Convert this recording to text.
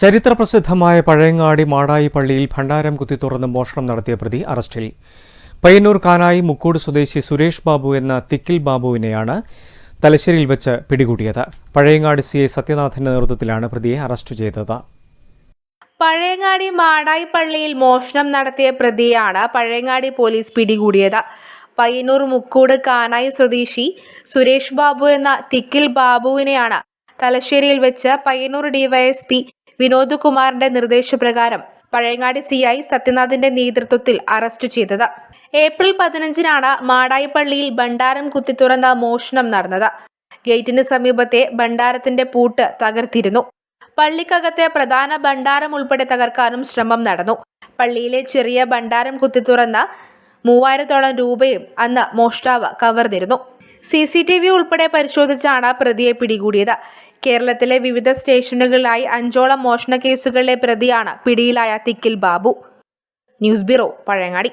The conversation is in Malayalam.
ചരിത്രപ്രസിദ്ധമായ പഴയങ്ങാടി മാടായി പള്ളിയിൽ ഭണ്ഡാരം കുത്തി തുറന്ന് മോഷണം നടത്തിയ പ്രതി അറസ്റ്റിൽ. പയ്യന്നൂർ കാനായി മുക്കൂട് സ്വദേശി സുരേഷ് ബാബു എന്ന തിക്കിൽ ബാബുവിനെയാണ് തലശ്ശേരിയിൽ വെച്ച് പിടികൂടിയത്. പഴയങ്ങാടി സി ഐ സത്യനാഥന്റെ നേതൃത്വത്തിലാണ് പ്രതിയെ അറസ്റ്റ് ചെയ്തത്. പഴയങ്ങാടി മാടായി പള്ളിയിൽ മോഷണം നടത്തിയ പ്രതിയാണ് പഴയങ്ങാടി പോലീസ് പിടികൂടിയത്. പയ്യന്നൂർ മുക്കൂട് കാനായി സ്വദേശി സുരേഷ് ബാബു എന്ന തിക്കിൽ ബാബുവിനെയാണ് തലശ്ശേരിയിൽ വെച്ച് പയ്യന്നൂർ ഡിവൈഎസ്പി വിനോദ് കുമാറിന്റെ നിർദ്ദേശപ്രകാരം പഴയങ്ങാടി സി ഐ സത്യനാഥിന്റെ നേതൃത്വത്തിൽ അറസ്റ്റ് ചെയ്തത്. ഏപ്രിൽ പതിനഞ്ചിനാണ് മാടായിപ്പള്ളിയിൽ ഭണ്ഡാരം കുത്തിത്തുറന്ന മോഷണം നടന്നത്. ഗേറ്റിന് സമീപത്തെ ഭണ്ഡാരത്തിന്റെ പൂട്ട് തകർത്തിരുന്നു. പള്ളിക്കകത്തെ പ്രധാന ഭണ്ഡാരം ഉൾപ്പെടെ തകർക്കാനും ശ്രമം നടന്നു. പള്ളിയിലെ ചെറിയ ഭണ്ഡാരം തുറന്ന മൂവായിരത്തോളം രൂപയും അന്ന് മോഷ്ടാവ് കവർന്നിരുന്നു. സി സി ടി വി ഉൾപ്പെടെ പരിശോധിച്ചാണ് പ്രതിയെ പിടികൂടിയത്. കേരളത്തിലെ വിവിധ സ്റ്റേഷനുകളിലായി അഞ്ചോളം മോഷണ കേസുകളിലെ പ്രതിയാണ് പിടിയിലായ തിക്കിൽ ബാബു. News bureau Pazhayangadi.